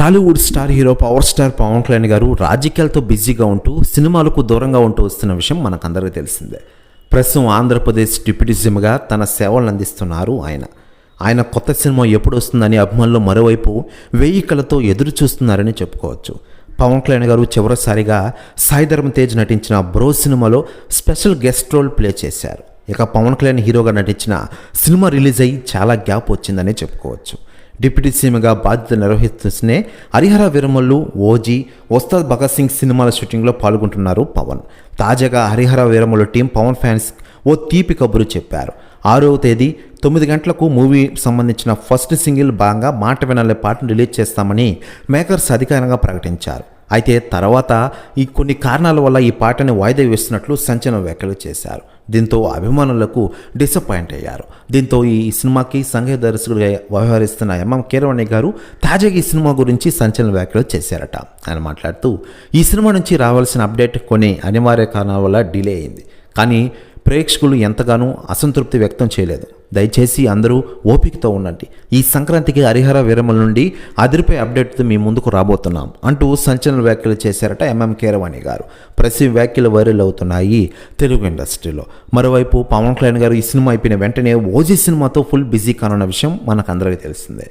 Tollywood star hero power star Pawan Kalyan garu రాజకీయాలతో బిజీగా ఉంటూ సినిమాలకు దూరంగా ఉంటూ వస్తున్న విషయం మనకందరికీ తెలిసిందే. ప్రస్తుతం ఆంధ్రప్రదేశ్ డిప్యూటీ సీఎంగా తన సేవలను అందిస్తున్నారు ఆయన. ఆయన కొత్త సినిమా ఎప్పుడు వస్తుందని అభిమానులు మరోవైపు వెయ్యి కళతో ఎదురు చూస్తున్నారని చెప్పుకోవచ్చు. పవన్ కళ్యాణ్ గారు చివరిసారిగా సాయిధర్మ తేజ్ నటించిన బ్రో సినిమాలో స్పెషల్ గెస్ట్ రోల్ ప్లే చేశారు. ఇక పవన్ కళ్యాణ్ హీరోగా నటించిన సినిమా రిలీజ్ అయ్యి చాలా గ్యాప్ వచ్చిందనే చెప్పుకోవచ్చు. డిప్యూటీ సీఎంగా బాధ్యత నిర్వహిస్తూనే హరిహర వీరమల్లు ఓజీ వస్తాద్ భగత్ సింగ్ సినిమాల షూటింగ్లో పాల్గొంటున్నారు పవన్. తాజాగా హరిహర వీరమల్లు టీం పవన్ ఫ్యాన్స్ ఓ తీపి కబురు చెప్పారు. ఆరవ తేదీ తొమ్మిది గంటలకు మూవీ సంబంధించిన ఫస్ట్ సింగిల్ భాగంగా మాట వినాలే పాటను రిలీజ్ చేస్తామని మేకర్స్ అధికారికంగా ప్రకటించారు. అయితే తర్వాత ఈ కొన్ని కారణాల వల్ల ఈ పాటని వాయిదా వేస్తున్నట్లు సంచలన వ్యాఖ్యలు చేశారు. దీంతో అభిమానులకు డిసప్పాయింట్ అయ్యారు. దీంతో ఈ సినిమాకి సంఘ దర్శకుడిగా వ్యవహరిస్తున్న ఎంఎం కీరవాణి గారు తాజాగా ఈ సినిమా గురించి సంచలన వ్యాఖ్యలు చేశారట. ఆయన మాట్లాడుతూ ఈ సినిమా నుంచి రావాల్సిన అప్డేట్ కొన్ని అనివార్య కారణాల వల్ల డిలే అయింది. కానీ ప్రేక్షకులు ఎంతగానో అసంతృప్తి వ్యక్తం చేయలేదు. దయచేసి అందరూ ఓపికతో ఉండండి. ఈ సంక్రాంతికి హరిహర విరమల నుండి అదిరిపై అప్డేట్తో మీ ముందుకు రాబోతున్నాం అంటూ సంచలన వ్యాఖ్యలు చేశారట ఎంఎం కీరవాణి గారు. ప్రసి వ్యాఖ్యలు వైరల్ అవుతున్నాయి తెలుగు ఇండస్ట్రీలో. మరోవైపు పవన్ కళ్యాణ్ గారు ఈ సినిమా అయిపోయిన వెంటనే ఓజీ సినిమాతో ఫుల్ బిజీ కానున్న విషయం మనకందరికీ తెలిసిందే.